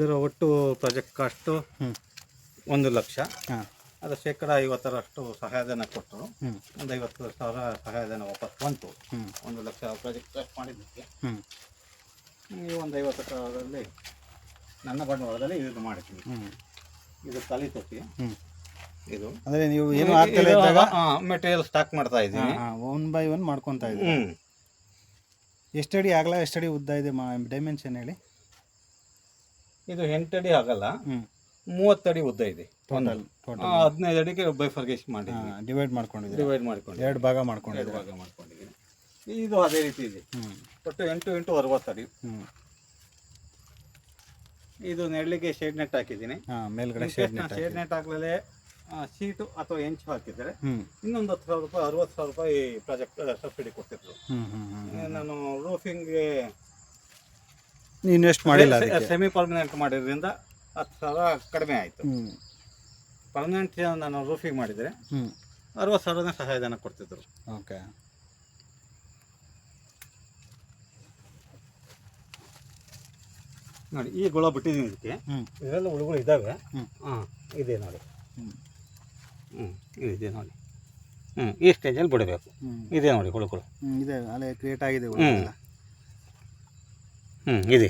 ಇದರ ಒಟ್ಟು project cost ಒಂದು ಲಕ್ಷ. ಅದು ಶೇಕಡ ಐವತ್ತರಷ್ಟು ಸಹಾಯಧನ ಕೊಟ್ಟರು ಒಂದು ಐವತ್ತು ಸಾವಿರ ಸಹಾಯಧನ ವಾಪಸ್ ಬಂತು. ಒಂದು ಲಕ್ಷ ಪ್ರಾಜೆಕ್ಟ್ ಕಾಸ್ಟ್ ಮಾಡಿದ್ದಕ್ಕೆ. ಈ ಒಂದು ಐವತ್ತು ಸಾವಿರದಲ್ಲಿ ನನ್ನ ಬಂಡವಾಳದಲ್ಲಿ ಇದು ಮಾಡಿದ್ದೀನಿ. ಇದು ಖಾಲಿ ತೊಟ್ಟಿ. ಇದು. ಅಂದರೆ ನೀವು ಏನು ಇದ್ದಾಗ? ಮೆಟೀರಿಯಲ್ ಸ್ಟಾಕ್ ಮಾಡ್ತಾ ಇದ್ದೀನಿ. ಒನ್ ಬೈ ಒನ್ ಮಾಡ್ಕೊತಾ ಇದ್ದೀನಿ ಎಷ್ಟಡಿ ಆಗಲ್ಲ ಎಷ್ಟಡಿ ಉದ್ದ ಇದೆ ಡೈಮೆನ್ಷನ್ ಹೇಳಿ? ಇದು ಎಂಟಡಿ ಆಗಲ್ಲ. ಮೂವತ್ತಡಿ ಉದ್ದ ಇದೆ. ಟೋಟಲ್ ಹದಿನೈದು ಅಡಿಗೆ ಬೈಫರ್ಗೇಶ್ ಮಾಡಿ ಡಿವೈಡ್ ಮಾಡ್ಕೊಂಡಿದ್ದೀವಿ ಡಿವೈಡ್ ಮಾಡ್ಕೊಂಡು ಎರಡು ಭಾಗ ಎರಡು ಭಾಗ ಮಾಡ್ಕೊಂಡಿದ್ದೀನಿ ಇದು ಅದೇ ರೀತಿ ಇದೆ. ಒಟ್ಟು ಎಂಟು ಎಂಟು ಅರವತ್ತಡಿ ಹ್ಞೂ ಇದು ನೆರಳಿಗೆ ಶೇಡ್ ನೆಟ್ ಹಾಕಿದ್ದೀನಿ. ಮೇಲ್ಗಡೆ ಶೇಡ್ ನೆಟ್ ಶೇಡ್ ನೆಟ್ ಹಾಕಲೇ ಸೀಟು ಅಥವಾ ಎಂಚು ಹಾಕಿದರೆ ಇನ್ನೊಂದು ಹತ್ತು ಸಾವಿರ ರೂಪಾಯಿ ಅರವತ್ತು ಸಾವಿರ ರೂಪಾಯಿ ಪ್ರಾಜೆಕ್ಟ್ ಸಬ್ಸಿಡಿ ಕೊಡ್ತಿದ್ರು. ನಾನು ರೂಫಿಂಗ್ಗೆ ಇನ್ವೆಸ್ಟ್ ಮಾಡಿಲ್ಲ ಅದಕ್ಕೆ. ಸೆಮಿ ಪರ್ಮನೆಂಟ್ ಮಾಡಿದ್ರಿಂದ ಹತ್ತು ಸಾವಿರ ಕಡಿಮೆ ಆಯಿತು. ಹ್ಞೂ ಪರ್ಮನೆಂಟ್ ನಾನು ರೂಫಿಂಗ್ ಮಾಡಿದರೆ ಹ್ಞೂ ಅರವತ್ತು ಸಾವಿರನೇ ಸಹಾಯಧನ ಕೊಡ್ತಿದ್ರು. ಓಕೆ. ನೋಡಿ ಈ ಗುಳ ಬಿಟ್ಟಿದ್ದೀನಿ ಇದಕ್ಕೆ. ಹ್ಞೂ ಇದೆಲ್ಲ ಹುಳುಗಳು ಇದ್ದಾವೆ. ಹಾಂ ಇದೆ ನೋಡಿ. ಹ್ಞೂ ಹ್ಞೂ ಇದೆ ನೋಡಿ. ಹ್ಞೂ ಈ ಸ್ಟೇಜಲ್ಲಿ ಬಿಡಬೇಕು. ಇದೆ ನೋಡಿ ಹುಳುಗಳು. ಇದೆ ಅಲ್ಲೇ ಕ್ರಿಯೇಟ್ ಆಗಿದೆ ಹ್ಞೂ ಇದೆ